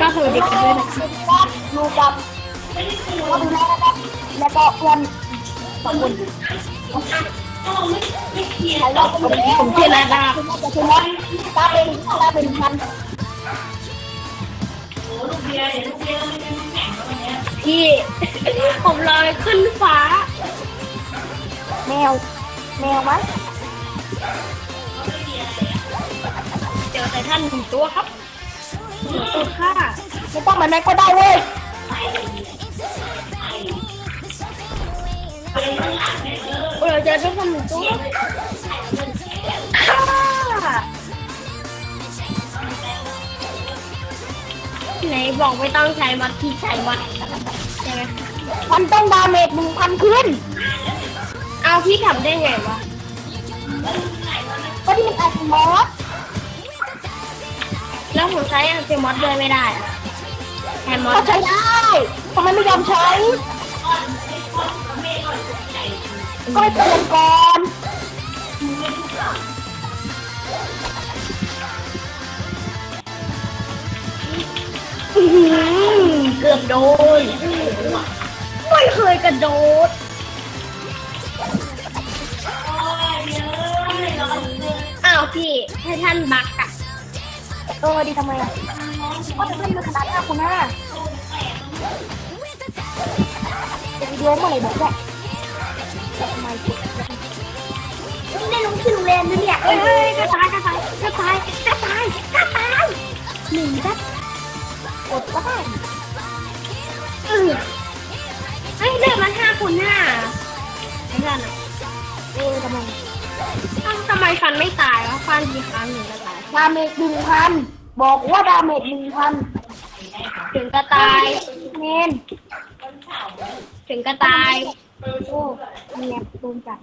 ก็คือเด็กกันด้วยนะอยู่กับก็ดูแลนะครับแล้วก็เพื่อนสองคนผมผมชื่อนาดาคุณน่าจะชื่อว่าตาเป็นตาเป็นพันพี่ผมลอยขึ้นฟ้า แมว แมวมั้ย ท่านหนึ่งตัวครับหนึ่งตัวค่ะไม่ต้องมันไม่ก็ได้เว้ยเออเจอท่านหนึ่งตัวค่ะไหนบอกไม่ต้องใช้มัดที่ใช้มัดใช่ไหมมันต้องดาเมจหนึ่งพันขึ้น เอาพี่ทำได้ไงวะก็ที่มันอัดมอส แล้วผมใช้อัลเซมอสด้วยไม่ได้อะแฮมมอก็สใช้ได้ทำไมไม่ยอมใช้ ก็ไม่เตือนก่อนอื้อหือเกือบโดนไม่เคยกระโดด อ้าวพี่ให้ท่านบักอะ เออดีทำไมอะก็จะเล่นมือขนาดห้าคูณห้าเดี๋ยววิดีโอเมื่อไหร่บอกด้วยทำไมไม่ได้ลงที่โรงเรียนนะเนี่ยเอ้ยเอ้ยกระตายกระตายกระตายกระตายกระตายหนึ่งก็กดก็ได้เออเฮ้ยเดินมาห้าคูณห้าไอ้นั่นอะเออทำไมทำไมฟันไม่ตายวะฟันกี่ครั้งถึงจะตาย ดาเมจหนึ่งพันบอกว่าดาเมจหนึ่งพันถึงกระตายเนนถึงกระตายโอ้เนี่ยโดนจับ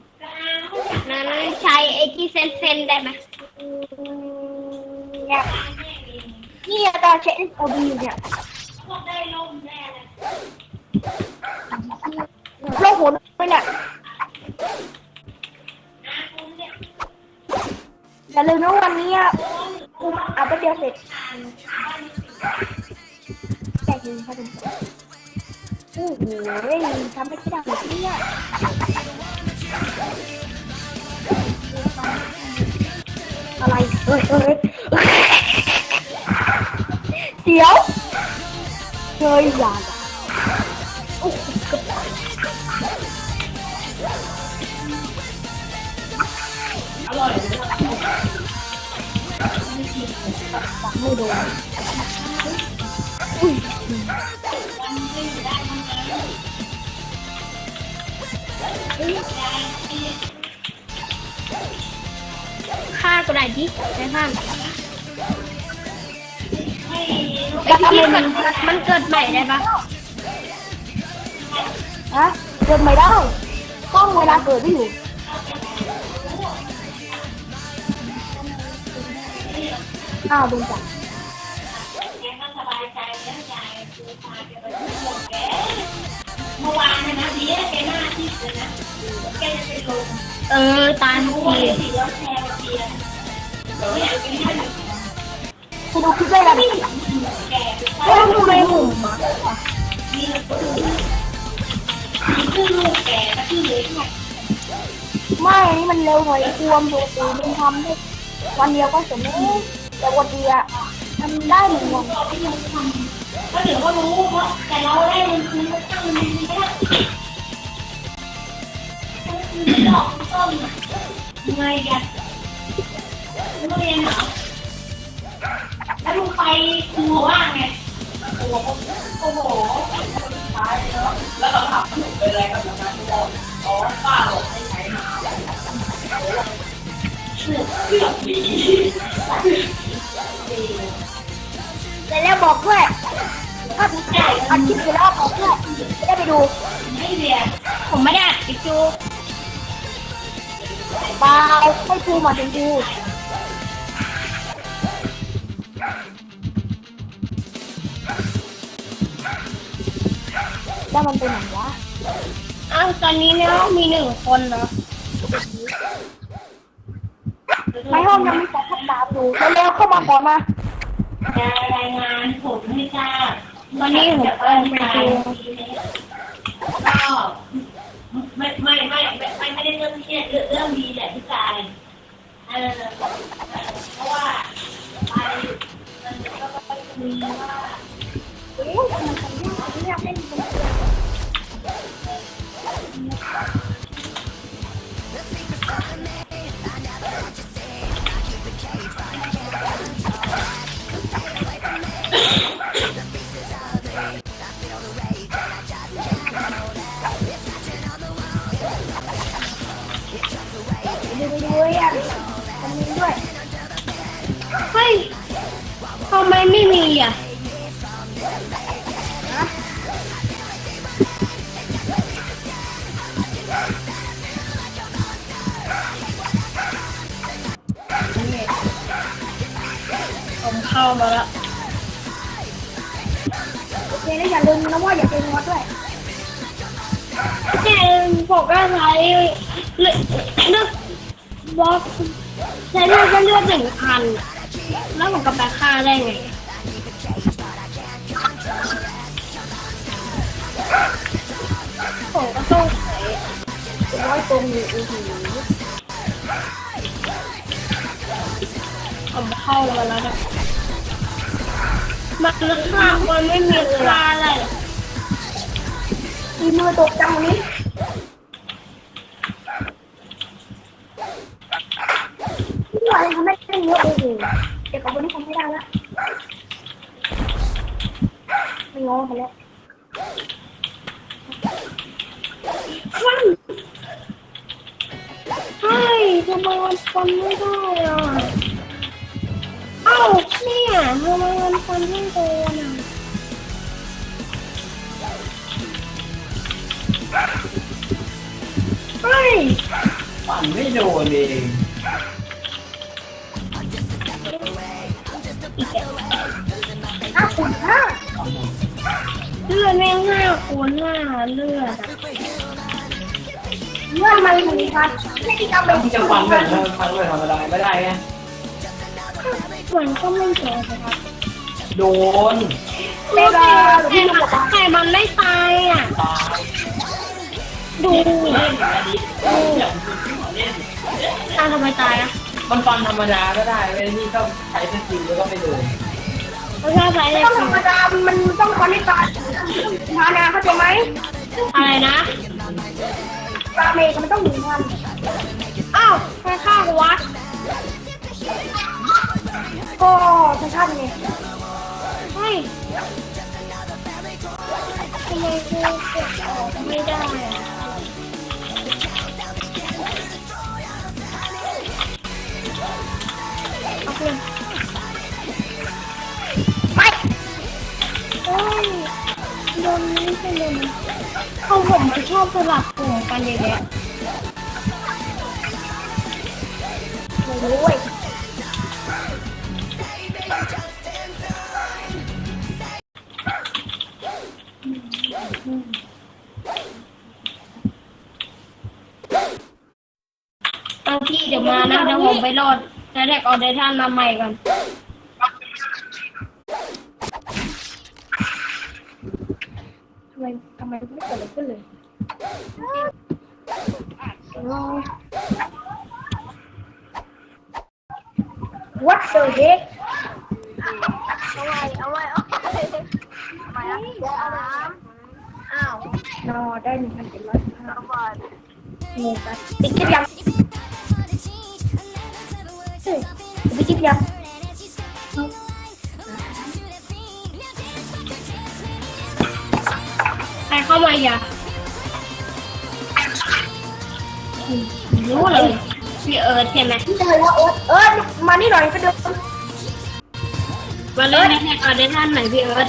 นั้นใช้ไอ้ที่เซนเซนๆได้ไหมอืมเนี่ยนี่ตาเช็คเอาบีเนี่ยโลกหัวไปเนี่ย อย่าลืมนะวันนี้อะกูเอาไปเดียวเสร็จแต่จริงครับโอ้โหทำไม่ได้แบบนี้อะอะไรเอ้ยเฮ้ยเดี๋ยวเฮ้ยย่าอย่าโอ้โห เกือบตายไม่โดนอุ้ยฆ่าก็ได้ดิใช่ท่านแล้ไอ้ที่มันมันเกิดใหม่ได้ปะฮะเกิดไม่ได้ ต้องเวลาเกิดไม่อยู่ อ้าวโดนจับเออ ตายทุกทีคุณดูคลิปได้แล้วนี่เฮ้ยทำไมหมุนไม่อันนี้มันเร็วหน่อยควมปกติมันทำได้วันเดียวก็เสร็จแล้ว แต่วันเดียวทำได้หนึ่งวันก็เดี๋ยวก็รู้เพราะแต่เราได้มันคือมันตั้งมันไม่ได้มันดอกต้นยังไงกันไมึงเรียนหรอแล้วมึงไปครูว่างไงโอ้โหโอ้โหตายแล้วแล้วเราถามหนูเป็นอะไรกับมันนะบอกอ๋อป้าบอกให้ใช้หมาเกือบดี แต่แล้วบอกด้วยถ้าถ่ายอัดคลิปเสร็จแล้วบอกด้วยได้ไปดูไม่เรียผมไม่ได้อัดคลิปจูบาให้ครูมาถึงดูแล้วมันเป็นอย่างวะอ้าวตอนนี้เนี่ยมีหนึ่งคนเนาะ ในห้องยังมีสองพันดาวอยู่เร็วๆเข้ามาก่อนมา จะรายงานผลให้ทราบวันนี้ผมก็เริ่มไปงานดู ก็ไม่ไม่ไม่ไม่ไม่ไม่ได้เรื่องเครียดเรื่องเรื่องดีแหละพี่กายเออเพราะว่าไปมันก็ก็จะมีว่าโอ้ยทำไมทำยากยากเล่นเป็นเสือดูไป ด้วยอะทำนี้ด้วย เฮ้ยทำไมไม่มีอะผมเข้ามาแล้วโอเคแล้วอย่าลืมนะว่าอย่าเป็นงอด้วยเนี่ยผมก็ใช้เลือกเลือก บล็อกใช้เลือกก็เลือกหนึ่งพันแล้วผมก็ไปฆ่าได้ไงผมก็ต้องใช้ร้อยตรงอยู่อือหือผมเข้ามาแล้วนะมันลึกมากมันไม่มีค่าอะไรอกมีมือตกจังวั นนี้นี่ไรทำได้แค่นี้โอ้โหเด็กกับคนนี้ทำไม่ได้ละไม่งอกันแล้วฟันเฮ้ยทำไมมันฟันไม่ได้อะเอ้าเนี่ยทำไมมันฟันไม่โดนอะเฮ้ย ปั่นไม่โดนเอง อ้าวคุณห้าเลือดแม่งห้าคูณห้าเลือดอะเมื่อมันมีการไม่ได้ทำเป็นที่จะปั่นแบบปั่นแบบธรรมดาไม่ได้ไงมันก็ไม่เจอนะครับโดนเวลาหรือแต่ที่เราบอกว่าแต่มันไม่ตายอะ ตายดู เล่นอันนี้เล่นตายทำไมตายอะ มันปั่นธรรมดาก็ได้เว้ยนี่ก็ใช้สกิลแล้วก็ไม่โดนไม่ใช่ใช้ไม่เลยต้องธรรมดา มันต้องคอนให้ตายมานาเข้าใจไหมอะไรนะปลาเมย์มันต้องหนึ่งพันอ้าวใครฆ่ากูวะก็ชัชาติไงเฮ้ยทำไมกูกดออกไม่ได้อะ โดนนี้ใช่เลยนเขาผมมันชอบสลับกลุ่มกันเยอะแยะไม่รู้เว้ยเอาพี่เดี๋ยวมานะเดี๋ยวผมไปรอดแล้วแท็กออเดท่านมาใหม่ก่อนำไมไม่เกิดอะไรขึ้นเลยวัดเซอร์เด็กเอาไว้เอาไว้เอาไว้ทำไมอะสามอ้าวนอได้หนึ่งพันเจ็ดร้อยห้าเอาก่อนงูกันปิดคลิปยังเฮ้ยปิดคลิปยัง ใครเข้ามาอย่ารู้เลยพี่เอิร์ธใช่ไหมนี่เลยว่าเอิร์ธเอิร์ธมานี่หน่อยก็เดินมาเล่นในแท็กออเดท่านไหนอยพี่เอิร์ธ